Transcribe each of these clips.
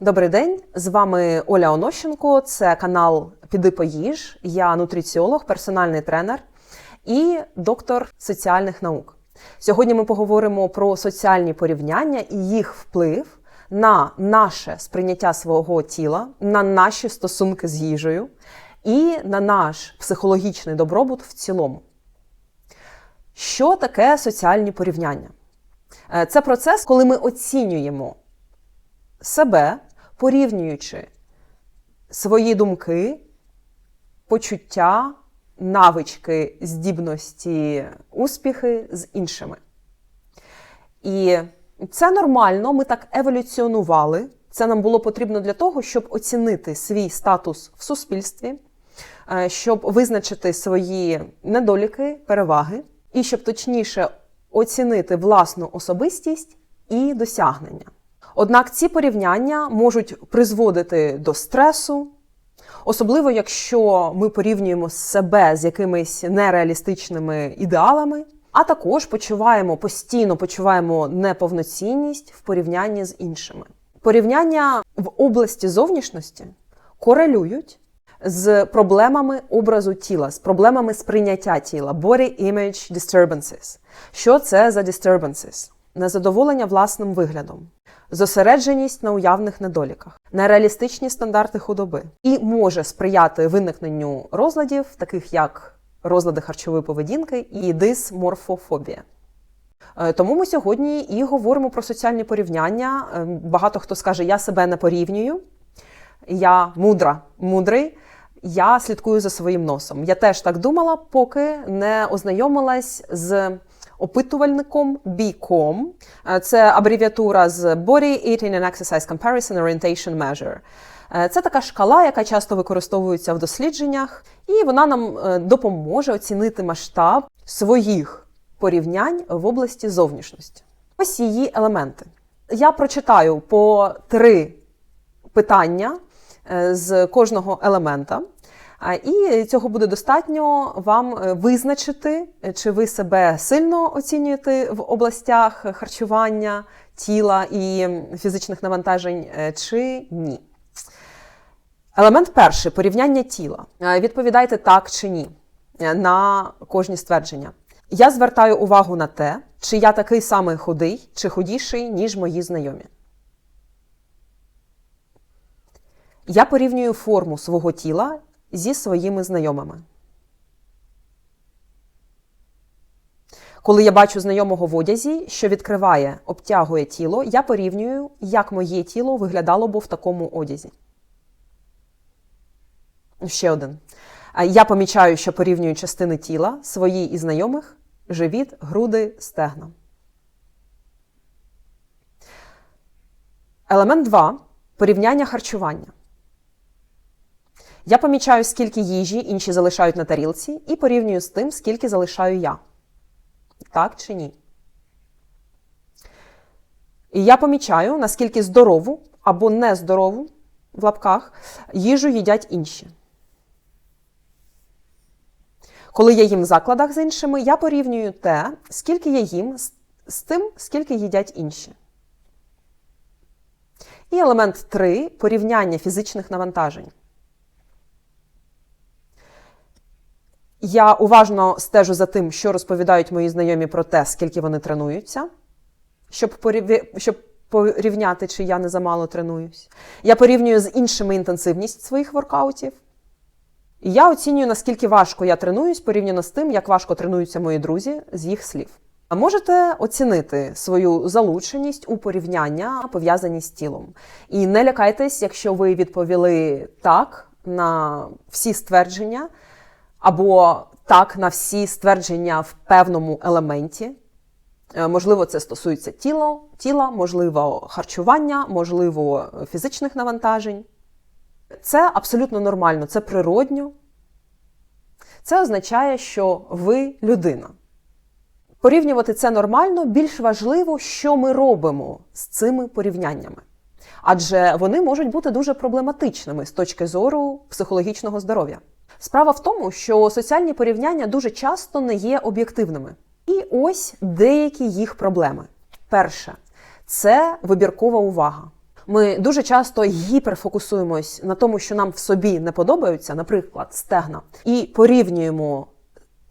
Добрий день, з вами Оля Онощенко. Це канал Піди поїж. Я нутриціолог, персональний тренер і доктор соціальних наук. Сьогодні ми поговоримо про соціальні порівняння і їх вплив на наше сприйняття свого тіла, на наші стосунки з їжею і на наш психологічний добробут в цілому. Що таке соціальні порівняння? Е, Це процес, коли ми оцінюємо себе, порівнюючи свої думки, почуття, навички, здібності, успіхи з іншими. І це нормально, ми так еволюціонували. Це нам було потрібно для того, щоб оцінити свій статус в суспільстві, е, щоб визначити свої недоліки, переваги, і щоб точніше оцінити власну особистість і досягнення. Однак ці порівняння можуть призводити до стресу, особливо якщо ми порівнюємо себе з якимись нереалістичними ідеалами, а також почуваємо постійно почуваємо неповноцінність в порівнянні з іншими. Порівняння в області зовнішності корелюють з проблемами образу тіла, з проблемами сприйняття тіла, body image disturbances. Що це за disturbances? Незадоволення власним виглядом, зосередженість на уявних недоліках, нереалістичні стандарти худоби і може сприяти виникненню розладів, таких як розлади харчової поведінки і дисморфофобія. Е, Тому ми сьогодні і говоримо про соціальні порівняння. Е, Багато хто скаже, я себе не порівнюю, я мудра, мудрий, я слідкую за своїм носом. Я теж так думала, поки не ознайомилась з опитувальником BCOM. Е, Це абревіатура з Body Eating and Exercise Comparison Orientation Measure. Е, Це така шкала, яка часто використовується в дослідженнях, і вона нам е, допоможе оцінити масштаб своїх порівнянь в області зовнішності. Ось її елементи. Я прочитаю по три питання з кожного елемента. І цього буде достатньо вам е, визначити, е, чи ви себе сильно оцінюєте в областях харчування, тіла і фізичних навантажень, е, чи ні. Елемент перший порівняння тіла. Відповідайте так чи ні на кожні ствердження. Я звертаю увагу на те, чи я такий самий худий чи худіший, ніж мої знайомі. Я порівнюю форму свого тіла зі своїми знайомими. Коли я бачу знайомого в одязі, що відкриває, обтягує тіло, я порівнюю, як моє тіло виглядало б в такому одязі. Ще один. Я помічаю, що порівнюю частини тіла свої і знайомих, живіт, груди, стегна. Елемент 2. Порівняння харчування. Я помічаю, скільки їжі інші залишають на тарілці, і порівнюю з тим, скільки залишаю я. Так чи ні? І я помічаю, наскільки здорову або нездорову в лапках їжу їдять інші. Коли я їм в закладах з іншими, я порівнюю те, скільки я їм з, тим, скільки їдять інші. І елемент 3 порівняння фізичних навантажень. Я уважно стежу за тим, що розповідають мої знайомі про те, скільки вони тренуються, щоб, щоб порівняти, чи я не замало тренуюсь. Я порівнюю з іншими інтенсивність своїх воркаутів. І я оцінюю, наскільки важко я тренуюсь порівняно з тим, як важко тренуються мої друзі з їх слів. А можете оцінити свою залученість у порівняння, пов'язані з тілом. І не лякайтесь, якщо ви відповіли так на всі ствердження, або так на всі ствердження в певному елементі. Е, Можливо, це стосується тіла, тіла, можливо, харчування, можливо, фізичних навантажень. Це абсолютно нормально, це природньо. Це означає, що ви людина. Порівнювати це нормально, більш важливо, що ми робимо з цими порівняннями. Адже вони можуть бути дуже проблематичними з точки зору психологічного здоров'я. Справа в тому, що соціальні порівняння дуже часто не є об'єктивними. І ось деякі їх проблеми. Перше це вибіркова увага. Ми дуже часто гіперфокусуємось на тому, що нам в собі не подобаються, наприклад, стегна, і порівнюємо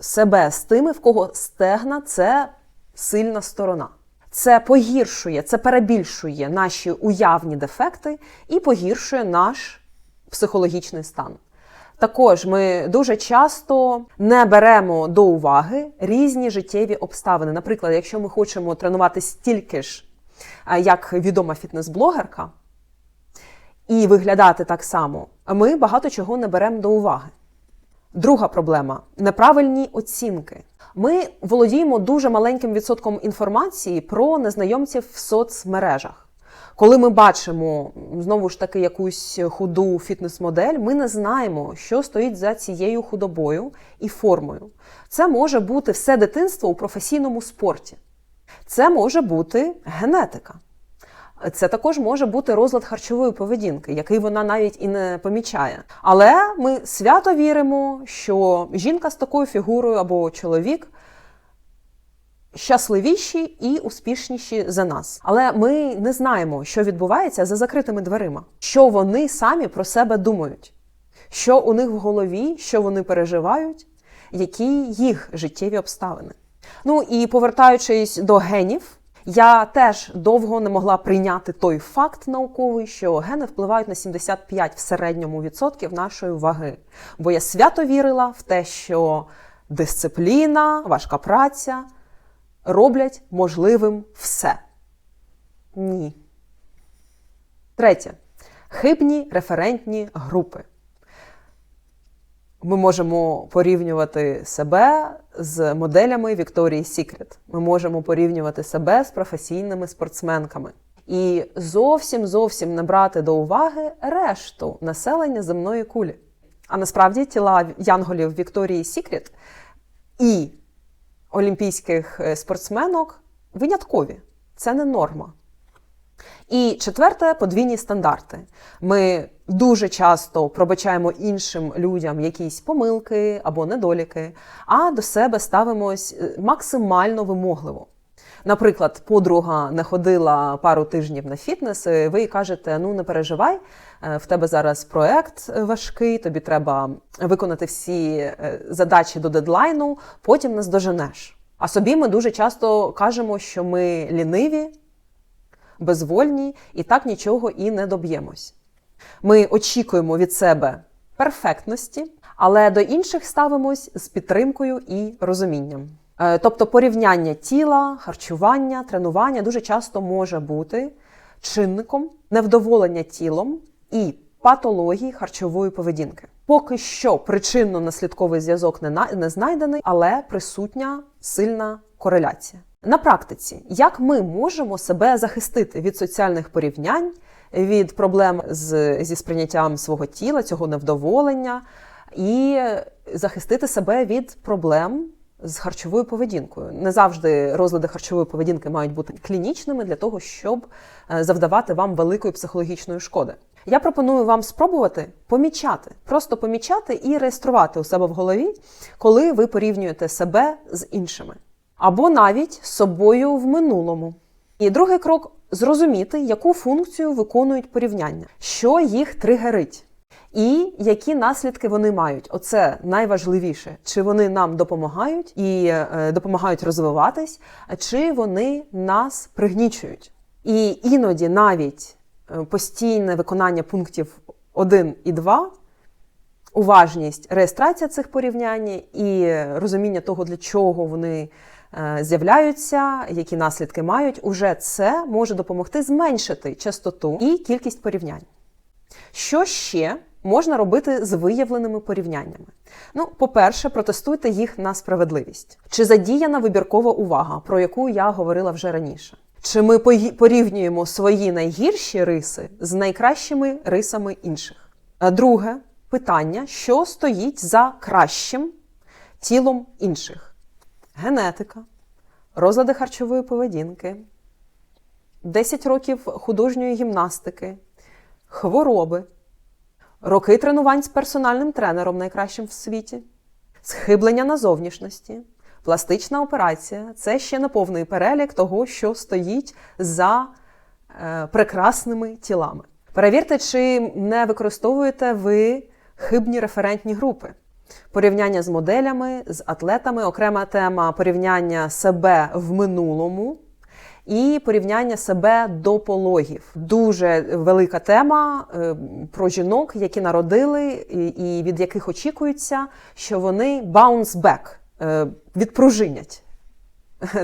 себе з тими, в кого стегна це сильна сторона. Це погіршує, це перебільшує наші уявні дефекти і погіршує наш психологічний стан. Також ми дуже часто не беремо до уваги різні життєві обставини. Наприклад, якщо ми хочемо тренувати стільки ж, як відома фітнес-блогерка, і виглядати так само, ми багато чого не беремо до уваги. Друга проблема неправильні оцінки. Ми володіємо дуже маленьким відсотком інформації про незнайомців в соцмережах. Коли ми бачимо знову ж таки якусь худу фітнес-модель, ми не знаємо, що стоїть за цією худобою і формою. Це може бути все дитинство у професійному спорті. Це може бути генетика. Це також може бути розлад харчової поведінки, який вона навіть і не помічає. Але ми свято віримо, що жінка з такою фігурою або чоловік щасливіші і успішніші за нас. Але ми не знаємо, що відбувається за закритими дверима, що вони самі про себе думають, що у них в голові, що вони переживають, які їх життєві обставини. Ну і повертаючись до генів. Я теж довго не могла прийняти той факт науковий, що гени впливають на 75 в середньому відсотків нашої ваги. Бо я свято вірила в те, що дисципліна, важка праця роблять можливим все. Ні. Третє. Хибні референтні групи. Ми можемо порівнювати себе з моделями Вікторії Сікрет. Ми можемо порівнювати себе з професійними спортсменками. І зовсім зовсім не брати до уваги решту населення земної кулі. А насправді тіла янголів Вікторії Сікрет і олімпійських е, спортсменок виняткові. Це не норма. І четверте подвійні стандарти. Ми дуже часто пробачаємо іншим людям якісь помилки або недоліки, а до себе ставимось е, максимально вимогливо. Наприклад, подруга не ходила пару тижнів на фітнес, ви їй кажете: ну не переживай, е, в тебе зараз проект важкий, тобі треба виконати всі е, задачі до дедлайну, потім нас доженеш. А собі ми дуже часто кажемо, що ми ліниві безвольні і так нічого і не доб'ємось. Ми очікуємо від себе перфектності, але до інших ставимось з підтримкою і розумінням. Е, тобто порівняння тіла, харчування, тренування дуже часто може бути чинником невдоволення тілом і патології харчової поведінки. Поки що причинно-наслідковий зв'язок не знайдений, але присутня сильна кореляція. На практиці, як ми можемо себе захистити від соціальних порівнянь, від проблем з, зі сприйняттям свого тіла, цього невдоволення, і захистити себе від проблем з харчовою поведінкою. Не завжди розлади харчової поведінки мають бути клінічними для того, щоб е, завдавати вам великої психологічної шкоди. Я пропоную вам спробувати помічати, просто помічати і реєструвати у себе в голові, коли ви порівнюєте себе з іншими або навіть з собою в минулому. І другий крок зрозуміти, яку функцію виконують порівняння, що їх тригерить. І які наслідки вони мають? Оце найважливіше, чи вони нам допомагають і е, допомагають розвиватись, чи вони нас пригнічують. І іноді навіть е, постійне виконання пунктів 1 і 2, уважність, реєстрація цих порівнянь і розуміння того, для чого вони Е, з'являються, які наслідки мають, уже це може допомогти зменшити частоту і кількість порівнянь. Що ще можна робити з виявленими порівняннями? Ну, по-перше, протестуйте їх на справедливість. Чи задіяна вибіркова увага, про яку я говорила вже раніше? Чи ми порівнюємо свої найгірші риси з найкращими рисами інших? Е, друге питання: що стоїть за кращим тілом інших? генетика, розлади харчової поведінки, 10 років художньої гімнастики, хвороби, роки тренувань з персональним тренером найкращим в світі, схиблення на зовнішності, пластична операція це ще не повний перелік того, що стоїть за е, прекрасними тілами. Перевірте, чи не використовуєте ви хибні референтні групи. Порівняння з моделями, з атлетами, окрема тема порівняння себе в минулому і порівняння себе до пологів. Дуже велика тема е, про жінок, які народили, і від яких очікується, що вони bounce back, е, відпружинять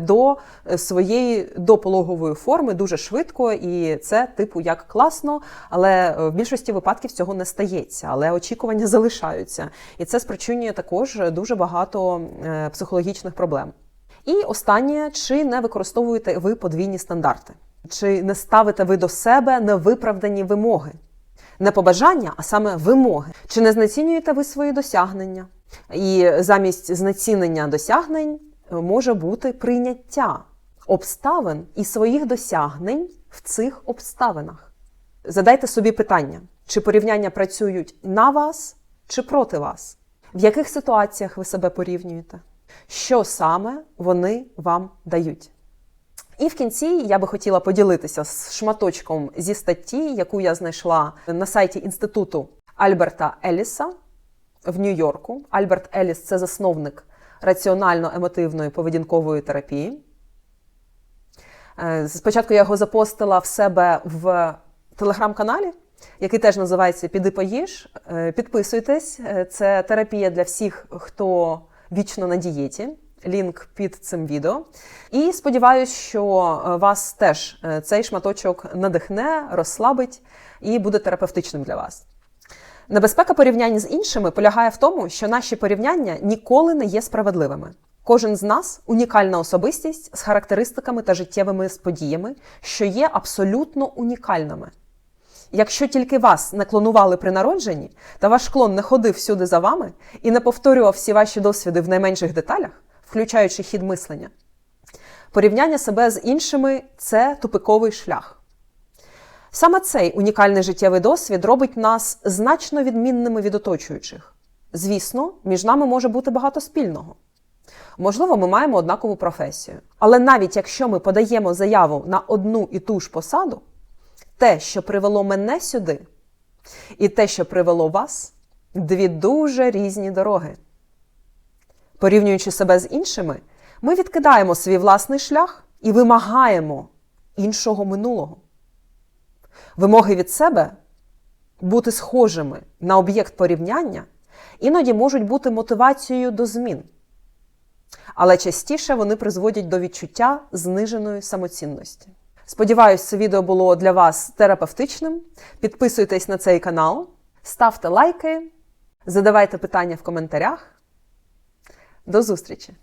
до своєї допологової форми дуже швидко, і це, типу, як класно, але в більшості випадків цього не стається. Але очікування залишаються. І це спричинює також дуже багато е, психологічних проблем. І останнє, чи не використовуєте ви подвійні стандарти? Чи не ставите ви до себе невиправдані вимоги? Не побажання, а саме вимоги. Чи не знецінюєте ви свої досягнення? І замість знецінення досягнень може бути прийняття обставин і своїх досягнень в цих обставинах. Задайте собі питання, чи порівняння працюють на вас чи проти вас? В яких ситуаціях ви себе порівнюєте? Що саме вони вам дають? І в кінці я би хотіла поділитися з шматочком зі статті, яку я знайшла на сайті інституту Альберта Еліса в Нью-Йорку. Альберт Еліс це засновник раціонально-емотивної поведінкової терапії. Е, Спочатку я його запостила в себе в телеграм-каналі, який теж називається Піди поїж. Е, Підписуйтесь, Е, це терапія для всіх, хто вічно на дієті. Лінк під цим відео. І сподіваюся, що е, вас теж е, цей шматочок надихне, розслабить і буде терапевтичним для вас. Небезпека порівняння з іншими полягає в тому, що наші порівняння ніколи не є справедливими. Кожен з нас унікальна особистість з характеристиками та життєвими подіями, що є абсолютно унікальними. Якщо тільки вас не клонували при народженні, та ваш клон не ходив всюди за вами і не повторював всі ваші досвіди в найменших деталях, включаючи хід мислення, порівняння себе з іншими це тупиковий шлях. Саме цей унікальний життєвий досвід робить нас значно відмінними від оточуючих. Звісно, між нами може бути багато спільного. Можливо, ми маємо однакову професію. Але навіть якщо ми подаємо заяву на одну і ту ж посаду, те, що привело мене сюди, і те, що привело вас, дві дуже різні дороги. Порівнюючи себе з іншими, ми відкидаємо свій власний шлях і вимагаємо іншого минулого. Вимоги від себе бути схожими на об'єкт порівняння іноді можуть бути мотивацією до змін. Але частіше вони призводять до відчуття зниженої самоцінності. Сподіваюсь, це відео було для вас терапевтичним. Підписуйтесь на цей канал, ставте лайки, задавайте питання в коментарях. До зустрічі!